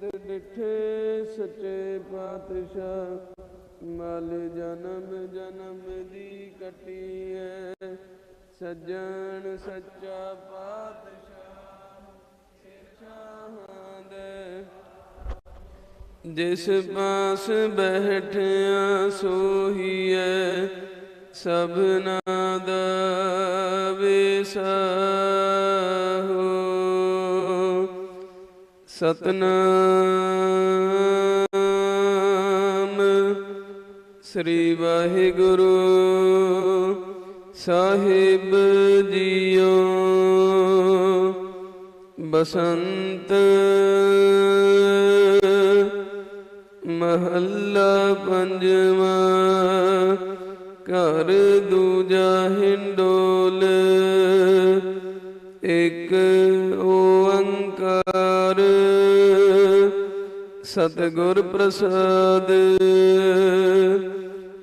ਤੁਧ ਡਿਠੇ ਸੱਚੇ ਪਾਤਸ਼ਾਹ, ਮਲ ਜਨਮ ਜਨਮ ਦੀ ਕਟੀ ਕਟੀਐ। ਸੱਜਣ ਸੱਚਾ ਪਾਤਸ਼ਾਹ, ਸਿਰਛਾਂ ਦੇ ਜਿਸ ਪਾਸ ਬੈਠਿਆ ਸੋਹੀਐ, ਸਭਨਾ ਦਾ ਵਿਸਾਹੋ ਸਤਨਾਮ। ਸ੍ਰੀ ਵਾਹਿਗੁਰੂ ਸਾਹਿਬ ਜੀਓ। ਬਸੰਤ ਮਹੱਲਾ ਪੰਜਵਾਂ। ਘਰ ਦੂਜਾ ਹਿੰਡੋਲ ਸਤਿਗੁਰ ਪ੍ਰਸਾਦ।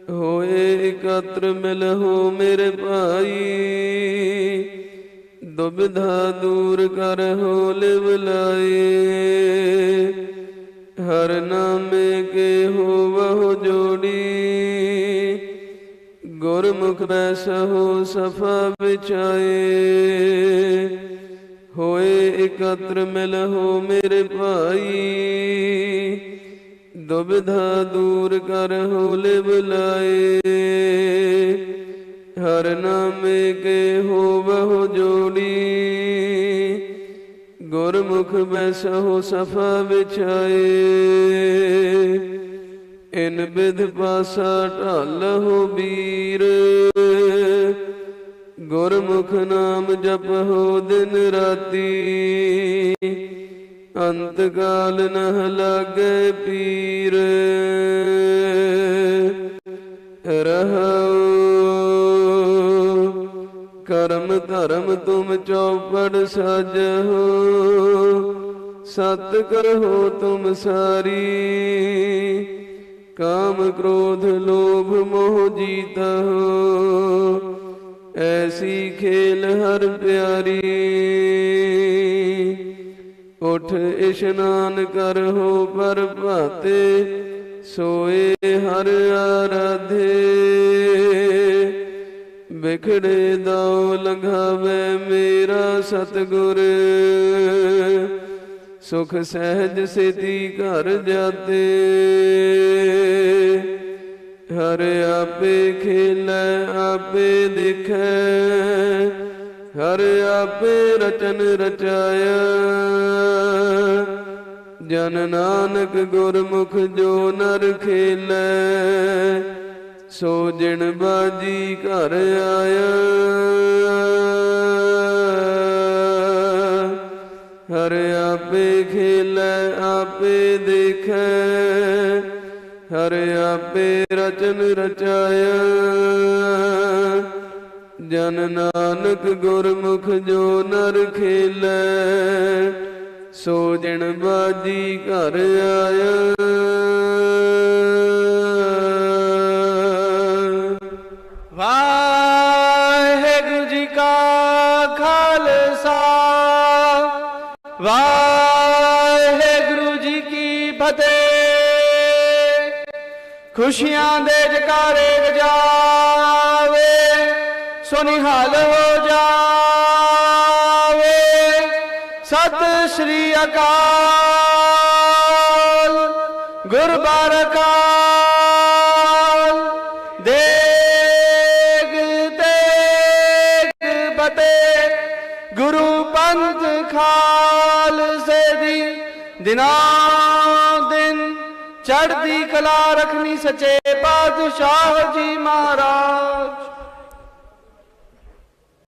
ਹੋਏ ਇਕਤਰ ਮਿਲ ਹੋ ਮੇਰੇ ਭਾਈ। ਦੁਬਿਧਾ ਦੂਰ ਕਰ ਹੋ ਲਿਵ ਲਾਏ। ਹਰ ਨਾਮੇ ਕੇ ਹੋ ਬਹੁ ਜੋੜੀ। ਗੁਰਮੁਖ ਬੈਸਹੁ ਸਫਾ ਵਿਚਾਏ ਹੋਏ ਇਕਤਰ ਮਿਲ ਹੋ ਮੇਰੇ ਭਾਈ। ਦੁਬਿਧਾ ਦੂਰ ਕਰ ਹੋ ਲਿਵ ਹਰ ਨਾਮੇ ਕੇ ਹੋ ਬਹੁ ਜੋੜੀ। ਗੁਰਮੁਖ ਬੈਸਹੁ ਸਫਾ ਵਿਛਾਏ। ਇਨ ਬਿਧ ਪਾਸਾ ਢਾਲਹੁ ਬੀਰ। ਗੁਰਮੁਖ ਨਾਮ ਜਪਹੁ ਦਿਨ ਰਾਤੀ। ਅੰਤ ਕਾਲ ਨਹ ਲਾਗੇ ਪੀਰ। ਰਹੋ। ਕਰਮ ਧਰਮ ਤੁਮ ਚੌਪੜ ਸਾਜਹੁ ਸਤ ਕਰਹੁ ਤੁਮ ਸਾਰੀ। ਕਾਮ ਕ੍ਰੋਧ ਲੋਭ ਮੋਹ ਜੀਤਹੁ ਐਸੀ ਖੇਲ ਹਰ ਪਿਆਰੀ। ਉਠ ਇਸ਼ਨਾਨ ਕਰਹੁ ਪਰ ਭਾਤੇ, ਸੋਏ ਹਰ ਆਰਾਧੇ। ਵਿਖੜੇ ਦਾਉ ਲੰਘਾਵੇ ਮੇਰਾ ਸਤਗੁਰ। ਸੁਖ ਸਹਿਜ ਸੇਤੀ ਘਰ ਜਾਤੇ। ਹਰ ਆਪੇ ਖੇਲੇ, ਆਪੇ ਦਿਖੈ। ਹਰ ਆਪੇ ਰਚਨ ਰਚਾਇਆ। ਜਨ ਨਾਨਕ ਗੁਰਮੁਖ ਜੋ ਨਰ ਖੇਲੇ, ਸੋ ਜਿਣ ਬਾਜੀ ਘਰ ਆਇਆ। ਹਰ ਆਪੇ ਖੇਲੇ, ਆਪੇ ਦੇਖੈ, ਹਰ ਆਪੇ ਰਚਨ ਰਚਾਇਆ। ਜਨ ਨਾਨਕ ਗੁਰਮੁਖ ਜੋ ਨਰ ਖੇਲੇ, ਸੋ ਜਿਣ ਬਾਜੀ ਘਰ ਆਇਆ। ਵਾਹਿਗੁਰੂ ਜੀ ਕਾ ਖਾਲਸਾ, ਵਾਹਿਗੁਰੂ ਜੀ ਕੀ ਫਤਿਹ। ਖੁਸ਼ੀਆਂ ਦੇ ਜਕਾਰੇ ਗਜਾਵੇ ਸੁਨਿਹਾਲ ਹੋ ਜਾਵੇ। ਸਤਿ ਸ੍ਰੀ ਅਕਾਲ। ਗੁਰਬਾਰਕਾਲ ਦੇਗ ਤੇਗ ਬਤੇ ਗੁਰੂ ਪੰਥ ਖਾਲਸੇ ਦੀ ਦਿਨਾਂ ਦਿਨ ਚੜ੍ਹਦੀ ਕਲਾ ਰੱਖਣੀ ਸੱਚੇ ਪਾਤਸ਼ਾਹ ਜੀ ਮਹਾਰਾਜ।